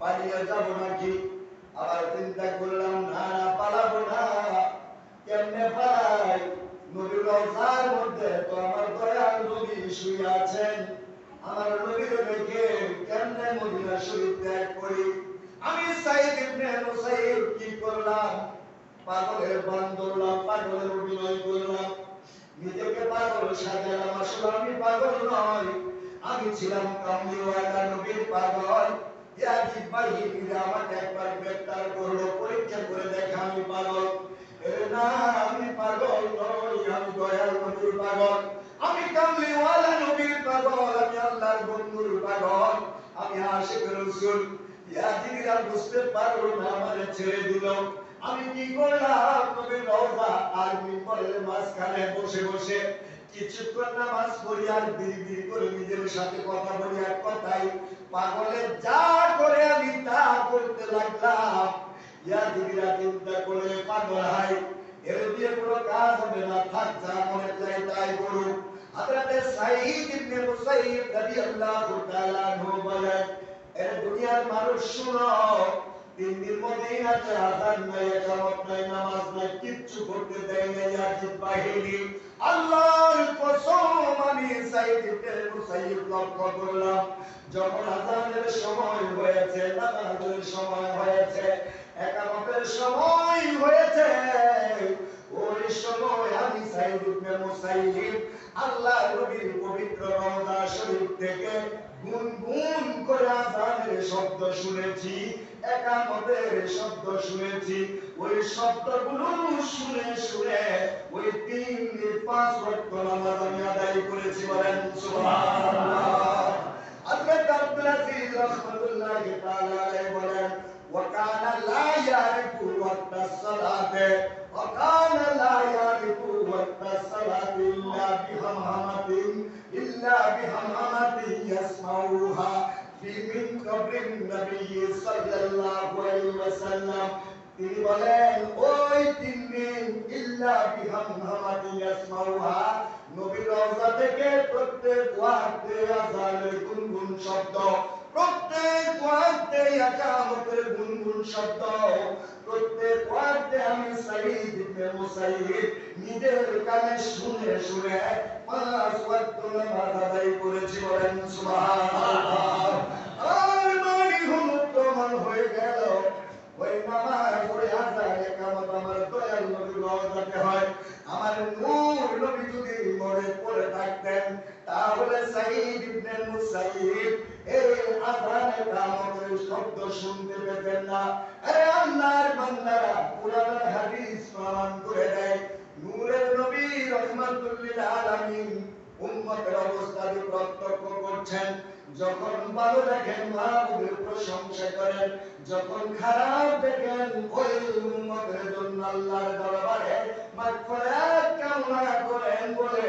পালিয়ে যাব নাকি আবার চিন্তা করলাম, না না, পালাবো না। কেমনে পালাই? নবীর রওজার মধ্যে তো আমার দয়াল নবী শুয়ে আছেন। আমার নবীর দেখে কেমনে মদিনা শরীফ ত্যাগ করি? আমি সাইদ ইবনে মুসাইয়িব কি করলাম? পাগলের বান ধরলাম, পাগলের অভিনয় করলাম। নিজেকে পাগল সাজালাম। আসলে আমি পাগল নয়। আমি ছিলাম কামলিওয়ালা নবীর পাগল। আমাকে করে আমি আল্লাহর বন্ধুর পাগল আমি আশিক রসুল বুঝতে পারল না আমারে ছেড়ে দিল আমি কি করলাম আর মিম্বরের মাঝখানে বসে বসে কিছুক্ষণ নামাজ পড়ি আর বিড়ি করে নিজের সাথে কথা বলি এক কথাই পাগলের যা করে আমি তা করতে লাগলাম। ইয়া দিদিরা চিন্তা করে পাগল হাই এর দিয়ে কোনো কাজ হবে না, থাক, যা মনে চাই তাই করুক। হযরতে সাঈদ ইবনে মুসাইয়িব রাদিয়াল্লাহু তাআলা বলেন, এর দুনিয়ার মানুষ শুনো তিন দিন মদিনাতে আজান নাই, একামত নাই, নামাজ নাই, কিচ্ছু করতে দেয় না ইয়াজিদ বাহিনী। আল্লাহর কসম, আমি সাইদ ইবনে লক্ষ্য করলাম, যখন আজানের সময় হয়েছে, নামাজের সময় হয়েছে, একামতের সময় হয়েছে ওই সময় আমি সাইদ ইবনে মুসাইলিব আল্লাহ নবীর পবিত্র রওজা শরীফ থেকে গুনগুন করে আজানের শব্দ শুনেছি, একামতের শব্দ শুনেছি। ওই শব্দগুলো শুনে শুনে ওই তিন পাঁচ রক্ত নামাজ আমি আদায় করেছি বলেন, সুবহানাল্লাহ। হযরত আব্দুল আজিজ রাহমাতুল্লাহি তাআলা বলেন, ওয়া কানা লা ইয়ারিফু ওয়াক্তাস সালাতে। إلا بهمهمة يسمعها في من قبر النبي صلى الله عليه وسلم তিনি বলেন ওই তিন দিন ইল্লা বিহামহামাতি ইয়াসমাউহা নবীর রওজা থেকে প্রত্যেক ওয়াক্তে আযানের গুনগুন শব্দ প্রত্যেক ওয়াক্তে ইকামতের গুনগুন শব্দ। প্রত্যেক ওয়াক্তে আমি সাঈদ ইবনে মুসাইয়িব নিজের কানে শুনে শুনে পাঁচ ওয়াক্ত নামাজ আদায় করেছি বলেন, সুবহানাল্লাহ। আর মানি হলো হয়ে গেল। ওই নামাজ পড়ে আজান একামত আমার দয়াল নবী রওজাতে হয়। আমার নূর নবী যদি মরে পড়ে থাকতেন তাহলে সাঈদ ইবনে মুসাইয়িব এই আজান একামতের শব্দ শুনতে পেতেন না। আরে আল্লাহর বান্দারা কোরআন হাদিস প্রমাণ করে দেয়, নূরের নবী রহমাতুল লিল আলামিন উম্মতের অবস্থা প্রত্যক্ষ করছেন। যখন ভালো দেখেন, মাহবুবের প্রশংসা করেন, যখন খারাপ দেখেন, ওই উম্মতের জন্য আল্লাহর দরবারে মাগফিরাত কামনা করেন বলে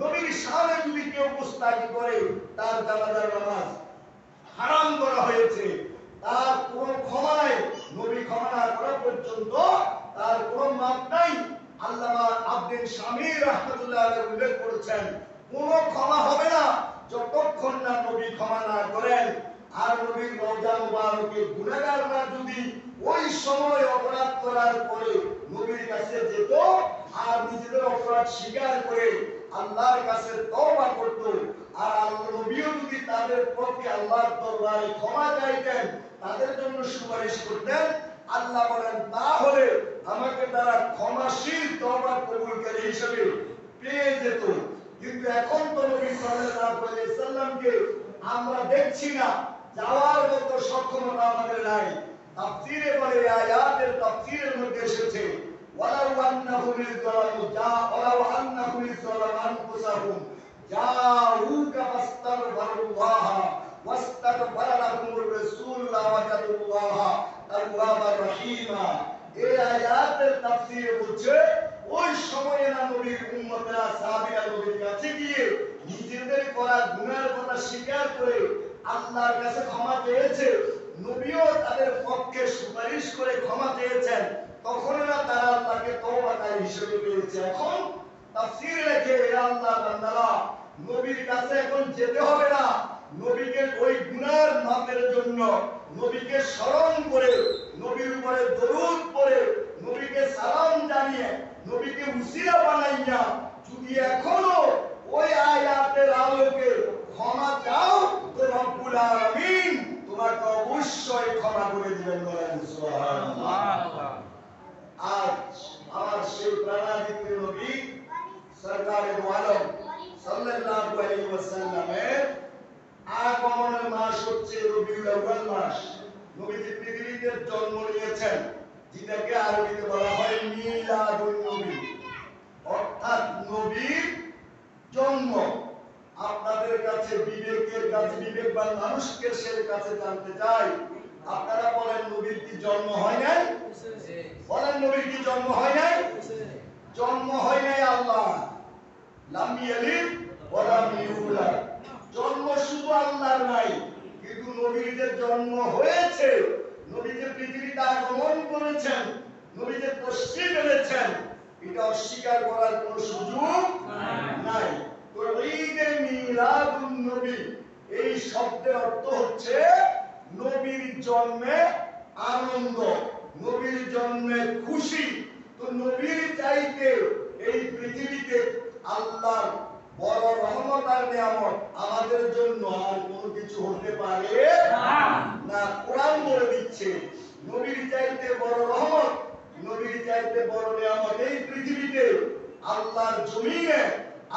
নবীর সামনে যদি কেউ মুস্তাকি করে, তার জানাজার নামাজ হারাম করা হয়েছে। তার কোন ক্ষমা নাই নবী ক্ষমা না করা পর্যন্ত তার কোন মাপ নাই। আল্লামা আব্দুল শামীর রাহমাতুল্লাহ উল্লেখ করেছেন, কোনো ক্ষমা হবে না যতক্ষণ না নবী ক্ষমা না করেন। আর নবীর রওজা মুবারকে গুনাহগাররা যদি ওই সময় অপরাধ করার পরে নবীর কাছে যেত আর নিজেদের অপরাধ স্বীকার করে আল্লাহর কাছে তওবা করত। আর আল্লাহ নবীও যদি তাদের প্রতি আল্লাহর দরবারে ক্ষমা চাইতেন, তাদের জন্য সুপারিশ করতেন, আল্লাহ বলেন, তাহলে আমাকে তারা ক্ষমাশীল, তওবা কবুলকারী হিসেবে পেয়ে যেত। কিন্তু এখন তো নবী সাল্লাল্লাহু আলাইহি সাল্লামকে আমরা দেখছি না, যাওয়ার মতো সক্ষমতা আমাদের নাই। তাফসীরে বলে আয়াতের তাফসীরের মধ্যে এসেছে ওয়ালাউ আন্নাহুম ইযলামু জা ওয়ালাউ আন্নাহুম ইযলামু আনফুসাহুম। জাউকা ফাস্তাগফিরুল্লাহ ওয়াস্তাগফারা লাহুমুর রাসূল লাওয়াজাদুল্লাহ তাওয়াবার রহিমা। এই আয়াতের তাফসীরে বলছে, ওই সময়ে না নবীর উম্মতরা সাহাবীরা নবীর কাছে গিয়ে নিজেদের করা গুনার কথা স্বীকার করে আল্লাহর কাছে ক্ষমা চেয়েছে। নবীও তাদের পক্ষে সুপারিশ করে ক্ষমা চেয়েছেন। তখন না তারা আল্লাহকে তওবাকারী হিসেবে পেয়েছে। এখন তাফসীর লেখে আল্লাহ বান্দারা, নবীর কাছে এখন যেতে হবে না। নবীকে ওই গুনার মাপের জন্য, নবীকে স্মরণ করে, নবীর উপরে দরুদ পড়ে, নবীকে সালাম জানিয়ে, নবীকে উসিলা বানাইয়া, যদি এখনও ওই আয়াতের আলোকে ক্ষমা চাও, তো রব্বুল আলামিন তোমাকে অবশ্যই ক্ষমা করে দিবেন বলেন সুবহানাল্লাহ। আজ আমার সেই প্রাণাদিত্য নবী সরকারে দো আলম সাল্লাল্লাহু মাস হচ্ছে রবিউল জন্ম নিয়েছেন, যেটাকে বলা হয় মিলাদুন নবী। অর্থাৎ নবীর জন্ম। আপনাদের কাছে বিবেকের কাছে, বিবেকবান মানুষকে সে কাছে জানতে চাই। আপনারা বলেন নবীর কি জন্ম হয় নাই? বলেন নবীর কি জন্ম হয় নাই? জন্ম হয় নাই আল্লাহ। লাম ইয়ালিদ ওয়া ইউলাদ। জন্ম শুধু আল্লাহর নাই, কিন্তু নবীর জন্ম হয়েছে। নবী যে পৃথিবীতে আগমন করেছেন নবী যে তশরিফ এনেছেন। এটা অস্বীকার করার কোনো সুযোগ নাই। তো ঈদে মিলাদুন নবী, এই শব্দের অর্থ হচ্ছে নবীর জন্মে আনন্দ। নবীর জন্মে খুশি। তো নবীর চাইতে এই পৃথিবীতে আল্লাহর বড় রহমত আর নিয়ামত আমাদের জন্য আর কোনো কিছু হতে পারে না। কোরআন বলে দিচ্ছে, নবীর চাইতে বড় রহমত, নবীর চাইতে বড় নিয়ামত এই পৃথিবীতে আল্লাহর জমিনে,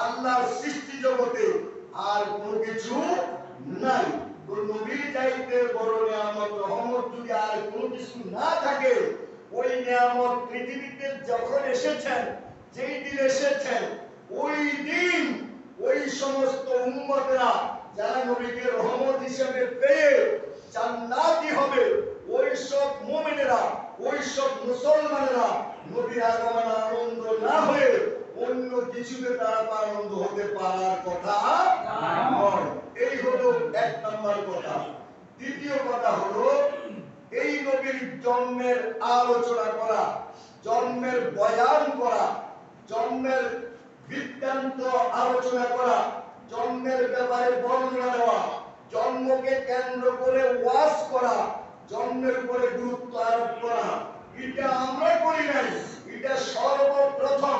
আল্লাহর সৃষ্টি জগতে আর কোনো কিছু নাই। তো নবীর চাইতে বড় নিয়ামত রহমত যদি আর কোনো কিছু না থাকে ওই নিয়ামত পৃথিবীতে যখন এসেছেন যেই দিন এসেছেন ওই দিন ওই সমস্ত উম্মতরা যারা নবীকে রহমত হিসেবে পেয়ে জান্নাতি হবে ওই সব মুমিনেরা ওই সব মুসলমানেরা নবীর আগমন আনন্দ না হয়ে অন্য কিছুতে তারা আনন্দ হতে পারার কথা নয়। এই হলো এক নম্বর কথা। দ্বিতীয় কথা হলো, এই নবীর জন্মের আলোচনা করা, জন্মের বয়ান করা, জন্মের বৃত্তান্ত আলোচনা করা, জন্মের ব্যাপারে বর্ণনা দেওয়া, জন্মকে কেন্দ্র করে ওয়াজ করা, জন্মের উপরে গুরুত্ব আরোপ করা। এটা আমরা করি নাই, এটা সর্বপ্রথম।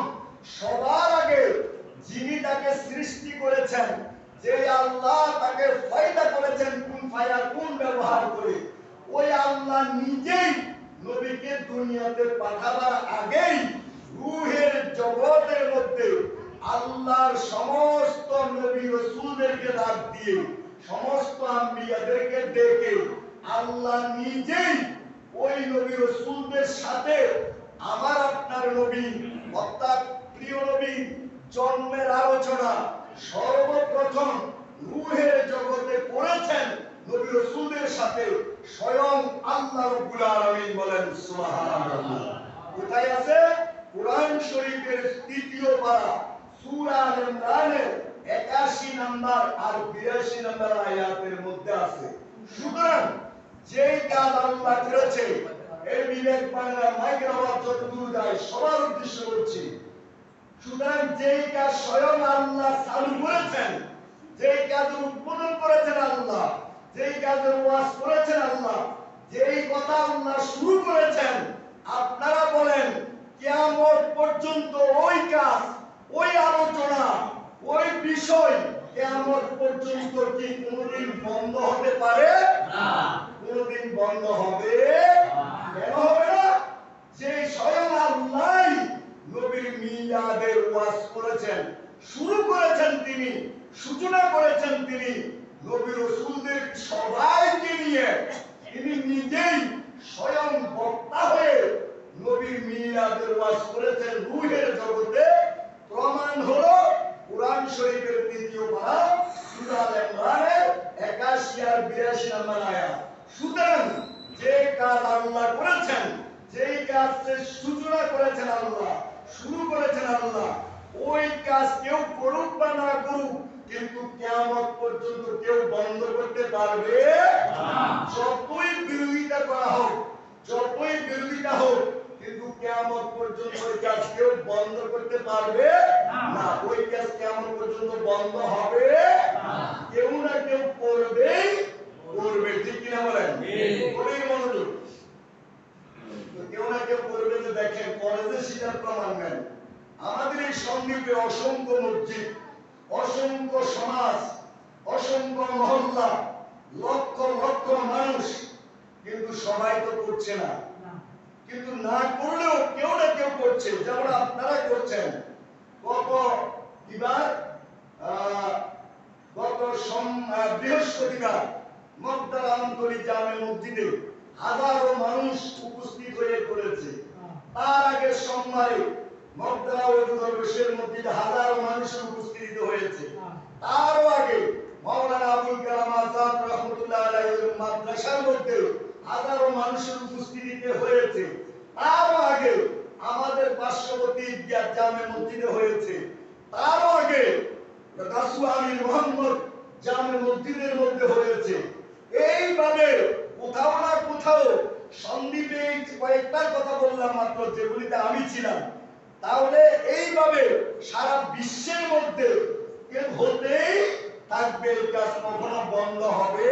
সবার আগে যিনি তাকে সৃষ্টি করেছেন যে আল্লাহ তাকে ফায়দা করেছেন কোন ফায়া কোন ব্যবহার করে, ওই আল্লাহ নিজেই নবীকে দুনিয়াতে পাঠাবার আগেই রূহের জগতের মধ্যে আল্লাহর সমস্ত নবী রসুলদেরকে ডাক দিয়ে, সমস্ত আম্বিয়াদেরকে ডেকে আল্লাহ নিজেই ওই নবী রসুলদের সাথে আমার আপনার নবী, অর্থাৎ প্রিয় নবী, জন্মের আলোচনা সর্বপ্রথম রূহের জগতে করেছেন নবী রসুলদের সাথে স্বয়ং আল্লাহ রব্বুল আলামিন বলেন, সুবহানাল্লাহ। কোথায় আছে? শরীফের তৃতীয় পারা, সূরা ইমরানের 81 নাম্বার আর 82 নাম্বার আয়াতের মধ্যে আছে। সুতরাং যেই কাজ আল্লাহ করেছে এই বিবেক বাংলা মাইকের আওয়াজ যতদূর যায় সবার উদ্দেশ্য করছি সুতরাং যেই কাজ স্বয়ং আল্লাহ চালু করেছেন যেই কাজ উদ্বোধন করেছেন আল্লাহ যেই কাজের ওয়াজ করেছেন আল্লাহ যেই কথা আল্লাহ শুরু করেছেন আপনারা বলেন কিয়ামত পর্যন্ত ওই কাজ ওই আলোচনা ওই বিষয় কিয়ামত পর্যন্ত কি কোনোদিন বন্ধ হতে পারে? কোনোদিন বন্ধ হবে কেন হবে না যে স্বয়ং আল্লাহ নবীর মিলাদের ওয়াজ করেছেন শুরু করেছেন তিনি সূচনা করেছেন তিনি নবী রসুলদের সবাইকে নিয়ে তিনি নিজেই স্বয়ং বক্তা হয়ে নবীর ওয়াজ করেছেন রুহের জগতে প্রমাণ হলো কোরআন শরীফের তৃতীয় পারা সূরা আল ইমরানের 81 আর 82 নম্বর আয়াত। সুতরাং যে কাজ আল্লাহ করেছেন যেই কাজের সূচনা করেছেন আল্লাহ শুরু করেছেন আল্লাহ ওই কাজ কেউ করুক বা না করুক কিন্তু কিয়ামত পর্যন্ত কেউ বন্ধ করতে পারবে যতই বিরোধিতা করা হোক যতই বিরোধিতা হোক কিন্তু কিয়ামত পর্যন্ত ওই কাজ কেউ বন্ধ করতে পারবে না। ওই কাজ কিয়ামত পর্যন্ত বন্ধ হবে কেউ না কেউ করবেই করবে। ঠিক কিনা বলেন? খুবই মনোযোগ। কেউ না কেউ করবে যে দেখেন কলেজে সেটার প্রমাণ নেন আমাদের এই সন্দ্বীপে অসংখ্য মসজিদ অসংখ্য সমাজ অসংখ্য মহল্লা লক্ষ লক্ষ মানুষ কিন্তু সবাই তো করছে না। কিন্তু না করলেও কেউ না কেউ করছে যেমন আপনারা করছেন। গত আহ, গত বৃহস্পতিবার মগদার আন্তরিক জামে মসজিদে হাজারো মানুষ উপস্থিত হয়ে করেছে। তার আগে সোমবারে মগদারা ওদু দরবেশের মসজিদে হাজারো মানুষের উপস্থিত হয়েছে। তারও আগে মাওলানা আবুল কালাম আজাদ রহমতুল্লাহ আলাইহির মাদ্রাসার মধ্যে হাজারো মানুষের উপস্থিতিতে হয়েছে। তারও আগে আমাদের পার্শ্ববর্তী ঈদগাহ জামে মসজিদে হয়েছে। তারও আগে রাসু মোহাম্মদ জামে মসজিদের মধ্যে হয়েছে। এইভাবে কোথাও না কোথাও সন্দীপে এই কয়েকটা কথা বললাম মাত্র যেগুলিতে আমি ছিলাম। তাহলে এইভাবে সারা বিশ্বের মধ্যে কেউ হতেই থাকবে এই কাজ কখনো বন্ধ হবে।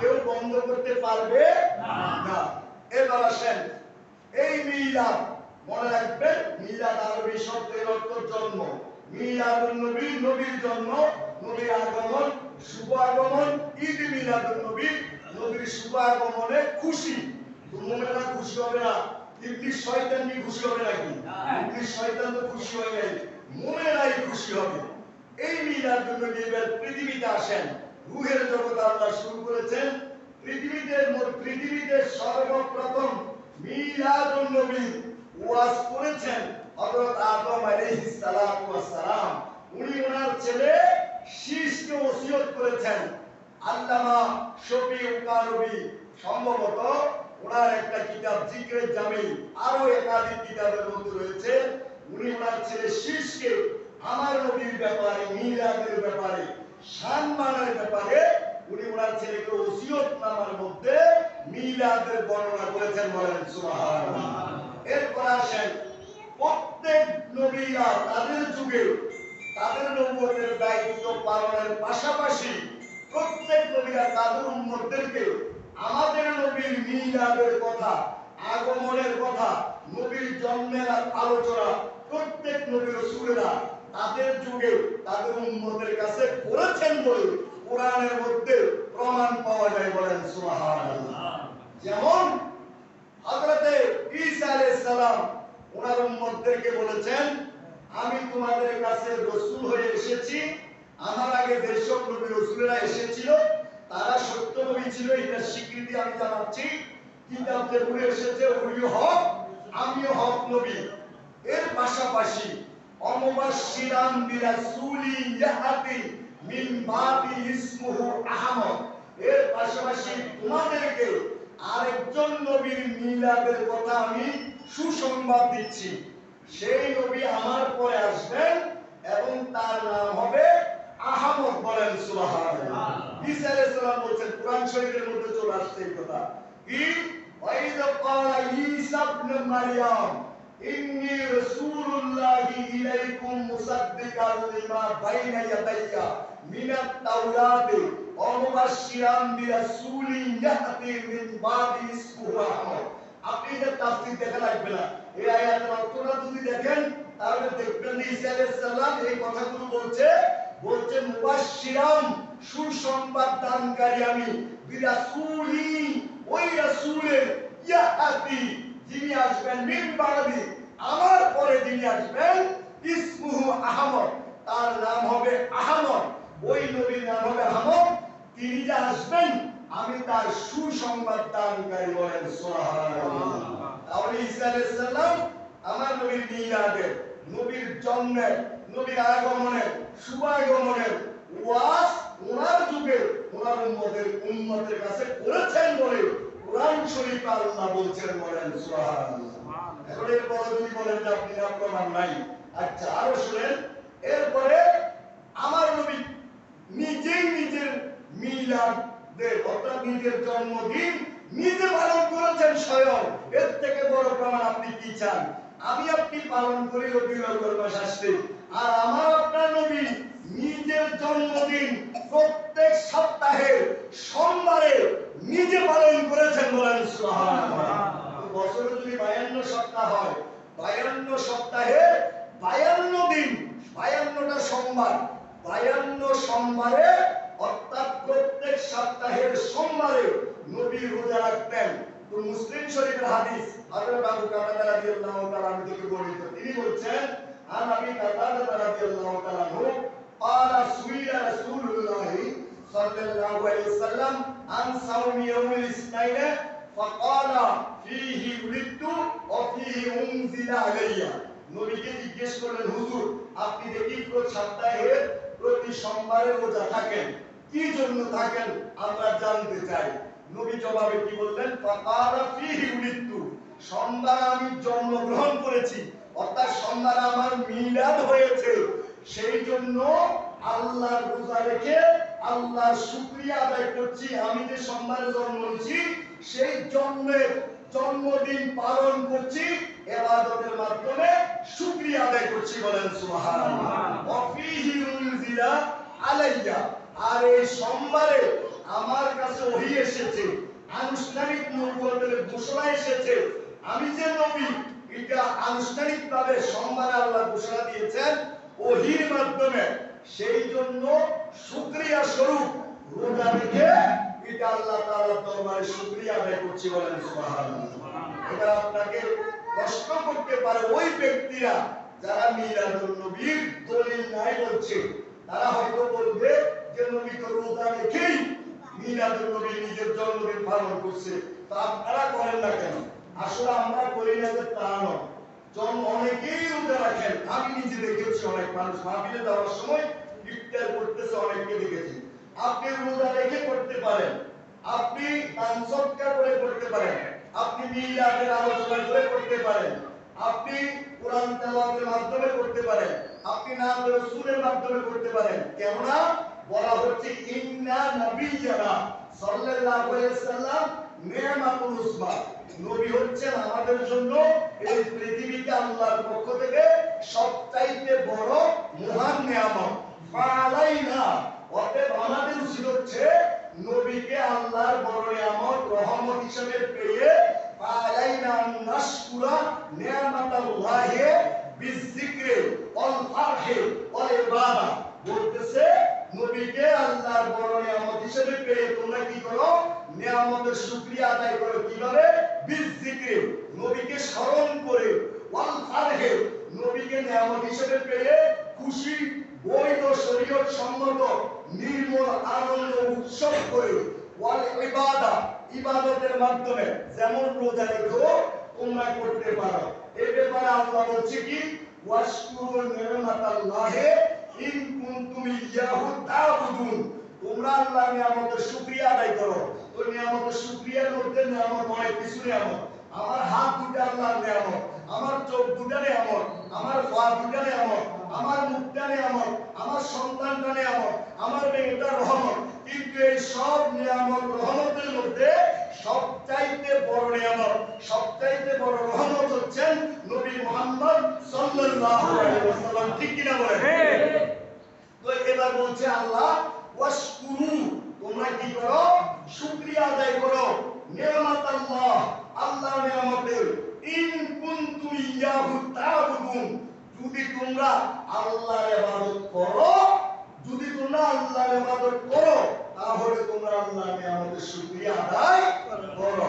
কেউ বন্ধ করতে পারবে না। এবার আসেন এই মিলাদ মনে রাখবেন মিলাদ আরবি শব্দের অর্থ জন্ম। মিলাদুন নবী নবীর জন্ম নবীর আগমন শুভ আগমন ঈদ মিলাদুন নবী নবীর শুভ আগমনে খুশি। তো মুমিনরা খুশি হবে না? ইবলিস শয়তান কি খুশি হবে নাকি? ইবলিস শয়তান তো খুশি হয়ে গেল মুমিনরাই খুশি হবে। এই মিলাদুন নবী এবার পৃথিবীতে আসেন। রুহের জগৎ আল্লাহ শুরু করেছেন। পৃথিবীতে পৃথিবীতে সর্বপ্রথম মিলাদুন নবী আরও একাধিক কিতাবের মধ্যে রয়েছে। উনি ওনার ছেলে শীষকে আমার নবীর ব্যাপারে, মিলাদের ব্যাপারে সম্মানের ব্যাপারে উনি ওনার ছেলেকে ওসিয়ত নামার মধ্যে মিলাদের বর্ণনা করেছেন বলেন এরপর আসেন, প্রত্যেক নবীরা তাদের যুগে তাদের নবুয়তের দায়িত্ব পালনের পাশাপাশি প্রত্যেক নবীরা তাদের উম্মতদেরকে আমাদের নবীর মিলাদের কথা, আগমনের কথা, নবীর জন্মের আলোচনা, প্রত্যেক নবী রাসূলেরা তাদের যুগে তাদের উম্মতের কাছে করেছেন বলে কোরআনের মধ্যে প্রমাণ পাওয়া যায় বলেন, সুবহানাল্লাহ। যেমন হযরতে ঈসা আলাইহিস সালাম ওনার উম্মতদেরকে বলেছেন, আমি তোমাদের কাছে রাসূল হয়ে এসেছি। আমার আগে যেসব নবী রাসূলেরা এসেছিল। তারা সত্য নবী ছিল, এটা স্বীকৃতি আমি জানাচ্ছি। কিতাব যেগুলো এসেছে ওগুলি হক, আমিও হক নবী। এর পাশাপাশি অমবাশিরাম বিরাসুলি ইয়াতি মিন ইসমুহু আহমদ। এর পাশাপাশি তোমাদেরকে আরেকজন নবীর মিলাদের কথা আমি সুসংবাদ দিচ্ছি। সেই নবী আমার পরে আসবেন এবং তার নাম হবে আহমদ বলেন সুবহানাল্লাহ। ঈসা আলাইহিস সালাম বলেন কোরআন শরীফের মধ্যে চলে আসছে এই কথা। কি? ওয়াইদ ক্বালা ঈসা ইবনে মারইয়াম ইন্নী রাসূলুল্লাহি ইলাইকুম মুসাদ্দিকাল লিমা বাইনা ইয়াদাইয়া মিনাত তাওরাতি মুবাশশিরান বিরাসূলিন ইয়াতি মিন বাদি ইসমুহু আপনি এটা তাফসীর দেখা লাগবে না। এই আয়াতের অর্থটা যদি দেখেন, তাহলে দেখবেন ঈসা আলাইহিস সালাম এই কথাগুলো বলছে বলছে মুবাশশিরাম সুসংবাদ দানকারী আমি, বিরাসুলি, ওই রাসূলের ইয়াতি যিনি আসবেন মিন বাদি, আমার পরে যিনি আসবেন ইসমুহু আহমদ তার নাম হবে আহমদ। ওই নবীর নাম হবে আহমদ। তিনি যে আসবেন আমি তার সুসংবাদ দানকারী বলেন তাহলে ঈসা আমার নবীর মিলাদের নবীর জন্মের নবীর আগমনের শুভাগমনের ওয়াজ ওনার যুগে ওনার উম্মতের উম্মতের কাছে করেছেন বলে কোরআন শরীফ আল্লাহ বলছেন বলেন সুবহানাল্লাহ। এখন এরপরে যদি বলেন যে আপনি প্রমাণ নাই আচ্ছা আরও শুনেন এরপরে আমার নবী নিজেই নিজের মিলাদের অর্থাৎ নিজের জন্মদিন নিজে পালন করেছেন স্বয়ং। এর থেকে বড় প্রমাণ আপনি কি চান? আমি আপনি পালন করি আউয়াল মাস আসছে আর আমার আপনার নবী নিজের জন্মদিন প্রত্যেক সপ্তাহে, সোমবারে নিজে পালন করেছেন বলেন বছরে যদি বায়ান্ন সপ্তাহ হয়, বায়ান্ন সপ্তাহে বায়ান্ন দিন, বায়ান্নটা সোমবার, বায়ান্ন সোমবারে অর্থাৎ প্রত্যেক সপ্তাহের সোমবারে নবী রোজা রাখতেন তো মুসলিম শরীফের হাদিস হযরত আবু কাতাদা রাদিয়াল্লাহু তাআলা আনহু থেকে বর্ণিত তিনি বলছেন আন আবি কাতাদা রাদিয়াল্লাহু তাআলা আনহু قال سئل رسول الله صلى الله عليه وسلم عن صوم يوم الاثنين فقال فيه ولدت وفيه انزل علي নবীকে জিজ্ঞেস করলেন হুজুর আপনি দেখি প্রতি সপ্তাহে প্রতি সোমবারে রোজা থাকেন কি জন্য থাকেন? আমরা জানতে চাই। নবী জবাবে কি বললেন? মৃত্যু সোমবার আমি জন্মগ্রহণ করেছি। অর্থাৎ সোমবার আমার মিলাদ হয়েছে। সেই জন্য আল্লাহর রোজা রেখে আল্লাহর শুকরিয়া আদায় করছি। আমি যে সোমবারে জন্ম নিয়েছি সেই জন্মের জন্মদিন পালন করছি এবাদতের মাধ্যমে শুক্রিয়া আদায় করছি বলেন সুবহানাল্লাহ। অফিহি উনজিলা আলাইয়া। আর এই সোমবারে আমার কাছে ওহী এসেছে। আনুষ্ঠানিক নবুয়তের ঘোষণা এসেছে। আমি যে নবী, এটা আনুষ্ঠানিকভাবে সোমবারে আল্লাহ ঘোষণা দিয়েছেন ওহির মাধ্যমে। সেই জন্য শুকরিয়া স্বরূপ রোজা রেখে এটা আল্লাহ তাআলার দরবারে শুকরিয়া আদায় করছি বলেন এবার আপনাকে প্রশ্ন করতে পারে ওই ব্যক্তিরা যারা মিলাদুন নবীর দলিল নাই বলছে। তারা হয়তো বলবে যে নবী তো রোজা নবী নিজের জন্মদিন পালন করছে? তা আপনারা করেন না কেন? আসলে আমরা করি না যে তা নয়। জন্ম অনেকেই রোজা রাখেন। আমি নিজে দেখেছি অনেক মানুষ। মাহফিলে যাওয়ার সময় ইফতার করতেছে, অনেককে দেখেছি। আপনি রোজা রেখে করতে পারেন। আপনি দান সৎকার করে করতে পারেন। আপনি মিলাদের আলোচনা করে করতে পারেন। আপনি কোরআন তেলাওয়াতের মাধ্যমে করতে পারেন। আপনি নাম রাসূলের মাধ্যমে করতে পারেন। কেননা বলা হচ্ছে, ইন্না নাবিয়ানা সাল্লাল্লাহু আলাইহি উসমা নবী হচ্ছেন আমাদের জন্য এই পৃথিবীতে আল্লাহর পক্ষ থেকে সবচাইতে বড় মহান নিয়ামত। ফালাইনা, অতএব আমাদের উচিত হচ্ছে নবীকে আল্লাহর বড় নিয়ামত, রহমত হিসেবে পেয়ে ফালাইনা নাশকুরা নিয়ামাতাল্লাহি বিযিকরি ওয়াল ফারহি ওয়াল ইবাদা। বলতেছে নবীকে আল্লাহর বড় নিয়ামত হিসেবে পেয়ে তোমরা কি করো? নিয়ামতের শুকরিয়া আদায় করো কীভাবে? বিযিকরি নবীকে স্মরণ করে। ওয়াল ফারহি নবীকে নিয়ামত হিসেবে পেয়ে খুশি, বৈধ, শরীয়ত সম্মত, নির্মল আনন্দ উৎসব করে। ওয়াল ইবাদা। ইবাদতের মাধ্যমে যেমন রোজা রেখো, তোমরা করতে পারো। এই ব্যাপারে আল্লাহ বলছে কি? ওয়াশকুরু নি'মাতাল্লাহি ইন কুনতুম ইয়াহু তা'বুদুন। তোমরা নিয়ামতের শুকরিয়া আদায় করো। নিয়ামতের নিয়ামত অনেক কিছু নিয়ামত। আমার হাত দুটো আল্লাহর নিয়ামত। আমার চোখ দুটো নিয়ামত। আমার পা দুটো নিয়ামত। আমার মুখটা নিয়ামত। আমার সন্তানটা নিয়ামত। আমার মেয়েটা রহমত। কিন্তু এই সব নিয়ামত রহমতের সবচাইতে বড় নিয়ামত সবচাইতে বড় রহমত হচ্ছেন নবী মুহাম্মদ সাল্লাল্লাহু আলাইহি ওয়াসাল্লাম। ঠিক কিনা বলেন? তো এবার বলছে আল্লাহ ওয়াশকুরু তোমরা কি করো? শুকরিয়া আদায় করো। নিয়ামত আল্লাহ আল্লাহর নিয়ামতের। ইন কুনতু ইয়াহু তা'বুদুন যদি তোমরা আল্লাহর ইবাদত করো যদি তোমরা আল্লাহর ইবাদত করো তাহলে তোমরা আল্লাহ আমাদের শুকরিয়া আদায় করো।